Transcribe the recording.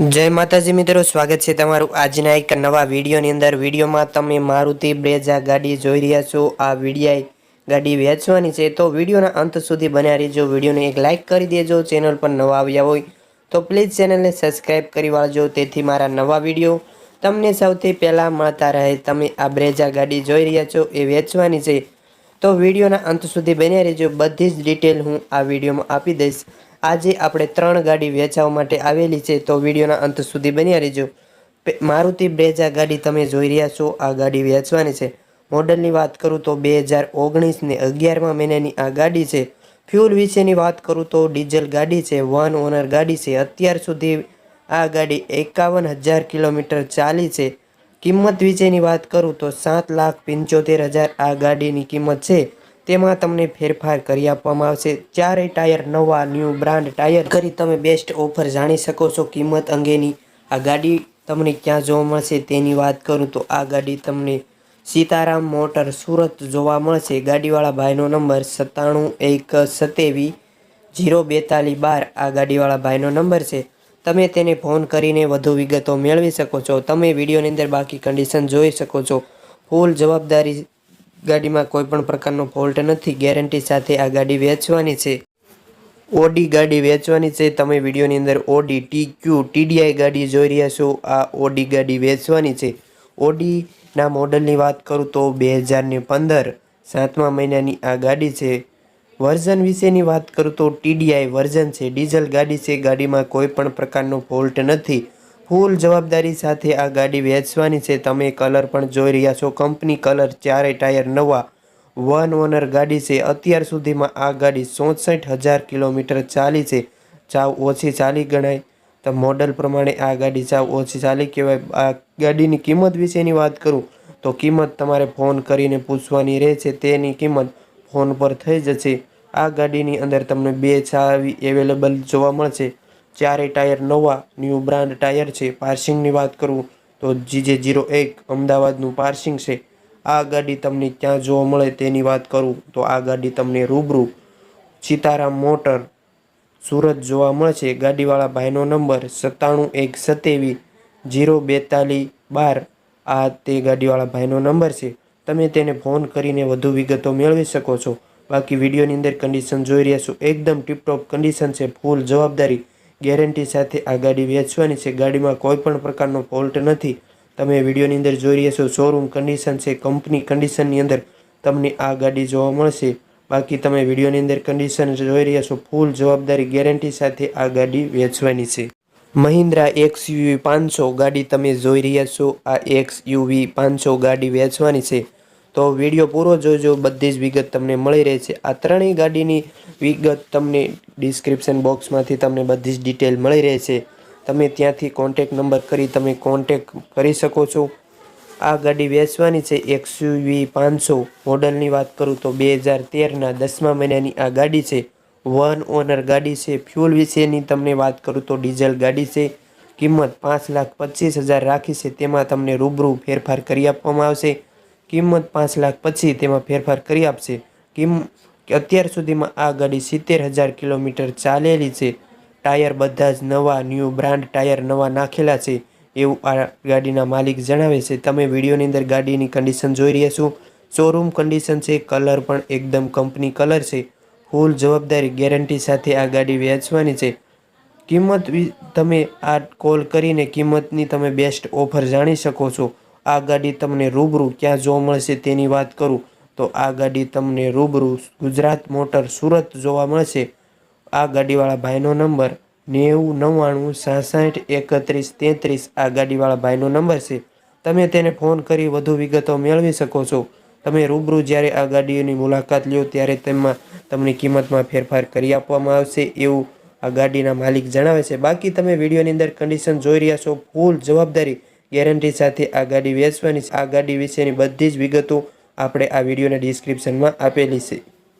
જય માતાજી મિત્રો, સ્વાગત છે તમારું આજના એક નવા વિડીયોની અંદર. વિડીયોમાં તમે મારુતિ બ્રેઝા ગાડી જોઈ રહ્યા છો. આ વિડીયા ગાડી વેચવાની છે. તો વિડીયોના અંત સુધી બન્યા રહેજો. વિડીયોને એક લાઇક કરી દેજો. ચેનલ પર નવા આવ્યા હોય તો પ્લીઝ ચેનલને સબસ્ક્રાઈબ કરી વાળજો. તેથી મારા નવા વીડિયો તમને સૌથી પહેલાં મળતા રહે. તમે આ બ્રેઝા ગાડી જોઈ રહ્યા છો. એ વેચવાની છે. તો વિડીયોના અંત સુધી બન્યા રહેજો. બધી જ ડિટેલ હું આ વિડીયોમાં આપી દઈશ. આજે આપણે ત્રણ ગાડી વેચાવવા માટે આવેલી છે, તો વિડીયોના અંત સુધી બન્યા રહેજો. મારુતિ બ્રેજા ગાડી તમે જોઈ રહ્યા છો, આ ગાડી વેચવાની છે. મોડલની વાત કરું તો બે હજાર ઓગણીસને અગિયારમાં મહિનાની આ ગાડી છે. ફ્યુલ વિશેની વાત કરું તો ડીઝલ ગાડી છે, વન ઓનર ગાડી છે. અત્યાર સુધી આ ગાડી એકાવન હજાર કિલોમીટર ચાલી છે. કિંમત વિશેની વાત કરું તો સાત લાખ પંચોતેર હજાર આ ગાડીની કિંમત છે. તેમાં તમને ફેરફાર કરી આપવામાં આવશે. ચારેય ટાયર નવા, ન્યૂ બ્રાન્ડ ટાયર કરી તમે બેસ્ટ ઓફર જાણી શકો છો. કિંમત અંગેની આ ગાડી તમને ક્યાં જોવા મળશે તેની વાત કરું તો આ ગાડી તમને સીતારામ મોટર સુરત જોવા મળશે. ગાડીવાળા ભાઈનો નંબર સત્તાણું એક સત્યાવીસ જીરો બેતાલીસ બાર. આ ગાડીવાળા ભાઈનો નંબર છે. તમે તેને ફોન કરીને વધુ વિગતો મેળવી શકો છો. તમે વિડીયોની અંદર બાકી કન્ડિશન જોઈ શકો છો. ફૂલ જવાબદારી ગાડીમાં કોઈ પણ પ્રકારનો ફોલ્ટ નથી. ગેરંટી સાથે આ ગાડી વેચવાની છે. ઓડી ગાડી વેચવાની છે. તમે વિડીયોની અંદર ઓડી ટી ક્યુ ટીડીઆઈ ગાડી જોઈ રહ્યા છો. આ ઓડી ગાડી વેચવાની છે. ઓડીના મોડલની વાત કરું તો બે હજારની પંદર, સાતમા મહિનાની આ ગાડી છે. વર્ઝન વિશેની વાત કરું તો ટીડીઆઈ વર્ઝન છે. ડીઝલ ગાડી છે. ગાડીમાં કોઈ પણ પ્રકારનો ફોલ્ટ નથી. ફૂલ જવાબદારી સાથે આ ગાડી વેચવાની છે. તમે કલર પણ જોઈ રહ્યા છો. કંપની કલર ચારે ટાયર નવા વન ઓનર ગાડી છે. અત્યાર સુધીમાં આ ગાડી ચોસઠ હજાર કિલોમીટર ચાલી છે. ચાવ ઓછી ચાલી ગણાય. તો મોડલ પ્રમાણે આ ગાડી ચાવ ઓછી ચાલી કહેવાય. આ ગાડીની કિંમત વિશેની વાત કરું તો કિંમત તમારે ફોન કરીને પૂછવાની રહે છે. તેની કિંમત ફોન પર થઈ જશે. આ ગાડીની અંદર તમને બે ચાવી અવેલેબલ જોવા મળશે. ચારે ટાયર નવા, ન્યૂ બ્રાન્ડ ટાયર છે. પાર્સિંગની વાત કરું તો જીજે જીરો એક અમદાવાદનું પાર્સિંગ છે. આ ગાડી તમને ક્યાં જોવા મળે તેની વાત કરું તો આ ગાડી તમને રૂબરૂ સીતારામ મોટર સુરત જોવા મળશે. ગાડીવાળા ભાઈનો નંબર સત્તાણું એક સત્યાવીસ જીરો બેતાલીસ બાર. આ તે ગાડીવાળા ભાઈનો નંબર છે. તમે તેને ફોન કરીને વધુ વિગતો મેળવી શકો છો. બાકી વિડીયોની અંદર કન્ડિશન જોઈ રહ્યા છો. એકદમ ટીપટોપ કન્ડિશન છે. ફૂલ જવાબદારી. ગેરંટી સાથે આ ગાડી વેચવાની છે. ગાડીમાં કોઈ પણ પ્રકારનો ફોલ્ટ નથી. તમે વિડીયોની અંદર જોઈ રહ્યા છો શોરૂમ કન્ડિશન છે કંપની કન્ડિશનની અંદર તમને આ ગાડી જોવા મળશે. બાકી તમે વિડીયોની અંદર કન્ડિશન જોઈ રહ્યા છો. ફૂલ જવાબદારી ગેરંટી સાથે આ ગાડી વેચવાની છે. મહિન્દ્રા એક્સ યુવી પાંચસો ગાડી તમે જોઈ રહ્યા છો. આ એક્સ યુવી પાંચસો ગાડી વેચવાની છે. તો વીડિયો પૂરો જોજો, બધી જ વિગત તમને મળી રહે છે આ ત્રણેય ગાડીની વિગત તમને ડિસ્ક્રિપ્શન બોક્સમાંથી તમને બધી જ ડિટેલ મળી રહે છે તમે ત્યાંથી કોન્ટેક નંબર કરી તમે કોન્ટેક કરી શકો છો. આ ગાડી વેચવાની છે એક્સયુવી પાંચસો. મોડલની વાત કરું તો બે હજાર તેરના દસમા મહિનાની આ ગાડી છે. વન ઓનર ગાડી છે. ફ્યુલ વિશેની તમને વાત કરું તો ડીઝલ ગાડી છે. કિંમત પાંચ લાખ પચીસ હજાર રાખી છે. તેમાં તમને રૂબરૂ ફેરફાર કરી આપવામાં આવશે. કિંમત પાંચ લાખ પછી તેમાં ફેરફાર કરી આપશે. કિંમ, અત્યાર સુધીમાં આ ગાડી સિત્તેર હજાર કિલોમીટર ચાલેલી છે. ટાયર બધા જ નવા, ન્યૂ બ્રાન્ડ ટાયર નવા નાખેલા છે. એવું આ ગાડીના માલિક જણાવે છે. તમે વિડીયોની અંદર ગાડીની કન્ડિશન જોઈ રહ્યા છો. શોરૂમ કન્ડિશન છે. કલર પણ એકદમ કંપની કલર છે. ફૂલ જવાબદારી ગેરંટી સાથે આ ગાડી વેચવાની છે. કિંમત તમે આ કોલ કરીને કિંમતની તમે બેસ્ટ ઓફર જાણી શકો છો. આ ગાડી તમને રૂબરૂ ક્યાં જોવા મળશે તેની વાત કરું. તો આ ગાડી તમને રૂબરૂ ગુજરાત મોટર સુરત જોવા મળશે. આ ગાડીવાળા ભાઈનો નંબર નેવું નવ્વાણું સાસઠ એકત્રીસ તેત્રીસ આ ગાડીવાળા ભાઈનો નંબર છે. તમે તેને ફોન કરી વધુ વિગતો મેળવી શકો છો. તમે રૂબરૂ જ્યારે આ ગાડીઓની મુલાકાત લ્યો ત્યારે તેમાં તમને કિંમતમાં ફેરફાર કરી આપવામાં આવશે એવું આ ગાડીના માલિક જણાવે છે. બાકી તમે વિડીયોની અંદર કન્ડિશન જોઈ રહ્યા છો ફૂલ જવાબદારી ગેરંટી સાથે આ ગાડી વેચવાની, આ ગાડી વિશેની બધી જ વિગતો આપણે આ વિડીયોના ડિસ્ક્રિપ્શનમાં આપેલી છે.